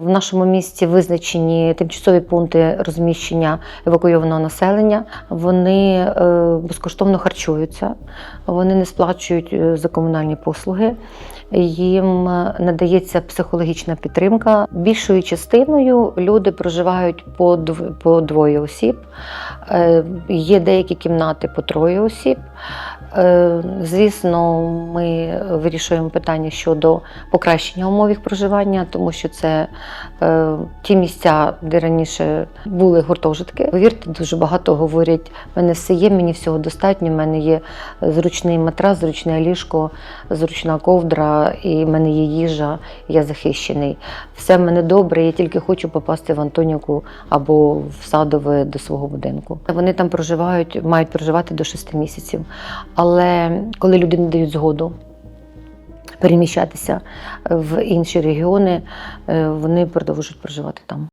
В нашому місті визначені тимчасові пункти розміщення евакуйованого населення. Вони е, безкоштовно харчуються, вони не сплачують е, за комунальні послуги. Їм надається психологічна підтримка. Більшою частиною люди проживають по дв- по двоє осіб. Е, Є деякі кімнати по троє осіб. Звісно, ми вирішуємо питання щодо покращення умов їх проживання, тому що це ті місця, де раніше були гуртожитки. Повірте, дуже багато говорять: в мене все є, мені всього достатньо. в мене є зручний матрас, зручне ліжко, зручна ковдра, і в мене є їжа, я захищений. Все в мене добре, я тільки хочу попасти в Антонівку або в садове до свого будинку. Вони там проживають, мають проживати до 6 місяців. Але коли люди не дають згоду переміщатися в інші регіони, е, вони продовжують проживати там.